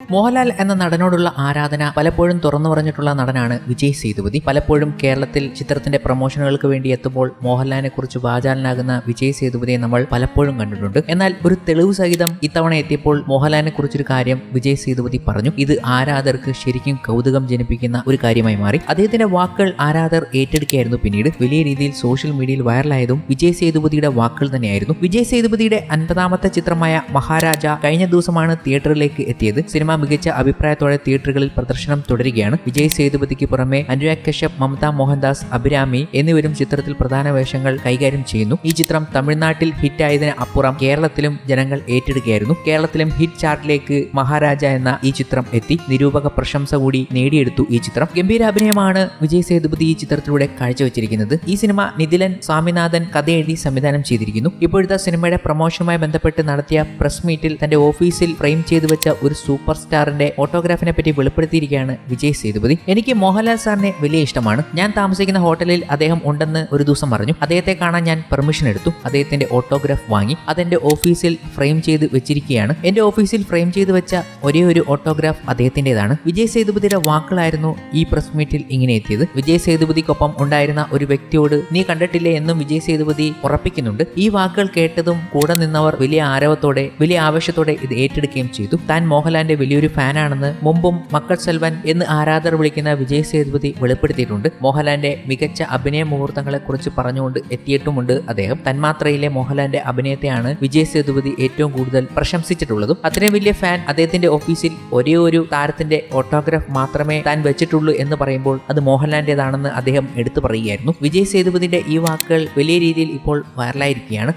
മോഹൻലാൽ എന്ന നടനോടുള്ള ആരാധന പലപ്പോഴും തുറന്നു പറഞ്ഞിട്ടുള്ള നടനാണ് വിജയ് സേതുപതി. പലപ്പോഴും കേരളത്തിൽ ചിത്രത്തിന്റെ പ്രൊമോഷനുകൾക്ക് വേണ്ടി എത്തുമ്പോൾ മോഹൻലാലിനെ കുറിച്ച് വാചാലനാകുന്ന വിജയ് സേതുപതിയെ നമ്മൾ പലപ്പോഴും കണ്ടിട്ടുണ്ട്. എന്നാൽ ഒരു തെളിവ് സഹിതം ഇത്തവണ എത്തിയപ്പോൾ മോഹൻലാലിനെ കുറിച്ചൊരു കാര്യം വിജയ് സേതുപതി പറഞ്ഞു. ഇത് ആരാധകർക്ക് ശരിക്കും കൗതുകം ജനിപ്പിക്കുന്ന ഒരു കാര്യമായി മാറി. അദ്ദേഹത്തിന്റെ വാക്കുകൾ ആരാധകർ ഏറ്റെടുക്കുകയായിരുന്നു പിന്നീട്. വലിയ രീതിയിൽ സോഷ്യൽ മീഡിയയിൽ വൈറലായതും വിജയ് സേതുപതിയുടെ വാക്കുകൾ തന്നെയായിരുന്നു. വിജയ് സേതുപതിയുടെ അൻപതാമത്തെ ചിത്രമായ മഹാരാജ കഴിഞ്ഞ ദിവസമാണ് തിയേറ്ററിലേക്ക് എത്തിയത്. സിനിമ മികച്ച അഭിപ്രായത്തോടെ തിയേറ്ററുകളിൽ പ്രദർശനം തുടരുകയാണ്. വിജയ് സേതുപതിക്ക് പുറമെ അനുരാഗ് കശ്യപ് മമത മോഹൻദാസ് അഭിരാമി എന്നിവരും ചിത്രത്തിൽ പ്രധാന വേഷങ്ങൾ കൈകാര്യം ചെയ്യുന്നു. ഈ ചിത്രം തമിഴ്നാട്ടിൽ ഹിറ്റായതിന് അപ്പുറം കേരളത്തിലും ജനങ്ങൾ ഏറ്റെടുക്കുകയായിരുന്നു. കേരളത്തിലും ഹിറ്റ് ചാർട്ടിലേക്ക് മഹാരാജ എന്ന ഈ ചിത്രം എത്തി. നിരൂപക പ്രശംസ കൂടി നേടിയെടുത്തു ഈ ചിത്രം. ഗംഭീര അഭിനയമാണ് വിജയ് സേതുപതി ഈ ചിത്രത്തിലൂടെ കാഴ്ചവെച്ചിരിക്കുന്നത്. ഈ സിനിമ നിതിലൻ സ്വാമിനാഥൻ കഥ എഴുതി സംവിധാനം ചെയ്തിരിക്കുന്നു. ഇപ്പോഴത്തെ സിനിമയുടെ പ്രൊമോഷനുമായി ബന്ധപ്പെട്ട് നടത്തിയ പ്രസ് മീറ്റിൽ തന്റെ ഓഫീസിൽ ഫ്രെയിം ചെയ്തു വെച്ച ഒരു സൂപ്പർ സ്റ്റാറിന്റെ ഓട്ടോഗ്രാഫിനെ പറ്റി വെളിപ്പെടുത്തിയിരിക്കുകയാണ് വിജയ് സേതുപതി. എനിക്ക് മോഹൻലാൽ സാറിനെ വലിയ ഇഷ്ടമാണ്. ഞാൻ താമസിക്കുന്ന ഹോട്ടലിൽ അദ്ദേഹം ഉണ്ടെന്ന് ഒരു ദിവസം പറഞ്ഞു. അദ്ദേഹത്തെ കാണാൻ ഞാൻ പെർമിഷൻ എടുത്തു. അദ്ദേഹത്തിന്റെ ഓട്ടോഗ്രാഫ് വാങ്ങി. അതെന്റെ ഓഫീസിൽ ഫ്രെയിം ചെയ്ത് വെച്ചിരിക്കുകയാണ്. എന്റെ ഓഫീസിൽ ഫ്രെയിം ചെയ്ത് വെച്ച ഒരേ ഒരു ഓട്ടോഗ്രാഫ് അദ്ദേഹത്തിന്റേതാണ്. വിജയ് സേതുപതിയുടെ വാക്കുകളായിരുന്നു ഈ പ്രസ് മീറ്റിൽ ഇങ്ങനെ എത്തിയത്. വിജയ് സേതുപതിക്കൊപ്പം ഉണ്ടായിരുന്ന ഒരു വ്യക്തിയോട് നീ കണ്ടിട്ടില്ലേ? എന്നും വിജയ് സേതുപതി ഉറപ്പിക്കുന്നുണ്ട്. ഈ വാക്കുകൾ കേട്ടതും കൂടെ നിന്നവർ വലിയ ആരവത്തോടെ വലിയ ആവേശത്തോടെ ഇത് ഏറ്റെടുക്കുകയും ചെയ്തു. താൻ മോഹൻലാലിന്റെ വലിയൊരു ഫാനാണെന്ന് മുമ്പും മക്കൾ സെൽവൻ എന്ന് ആരാധകർ വിളിക്കുന്ന വിജയ് സേതുപതി വെളിപ്പെടുത്തിയിട്ടുണ്ട്. മോഹൻലാലിന്റെ മികച്ച അഭിനയ മുഹൂർത്തങ്ങളെ കുറിച്ച് പറഞ്ഞുകൊണ്ട് എത്തിയിട്ടുമുണ്ട് അദ്ദേഹം. തന്മാത്രയിലെ മോഹൻലാലിന്റെ അഭിനയത്തെയാണ് വിജയ് സേതുപതി ഏറ്റവും കൂടുതൽ പ്രശംസിച്ചിട്ടുള്ളതും. അത്രയും വലിയ ഫാൻ അദ്ദേഹത്തിന്റെ ഓഫീസിൽ ഒരേ ഒരു താരത്തിന്റെ ഓട്ടോഗ്രാഫ് മാത്രമേ താൻ വെച്ചിട്ടുള്ളൂ എന്ന് പറയുമ്പോൾ അത് മോഹൻലാലിന്റേതാണെന്ന് അദ്ദേഹം എടുത്തു പറയുകയായിരുന്നു. വിജയ് സേതുപതിന്റെ ഈ വാക്കുകൾ വലിയ രീതിയിൽ ഇപ്പോൾ വൈറലായിരിക്കുകയാണ്.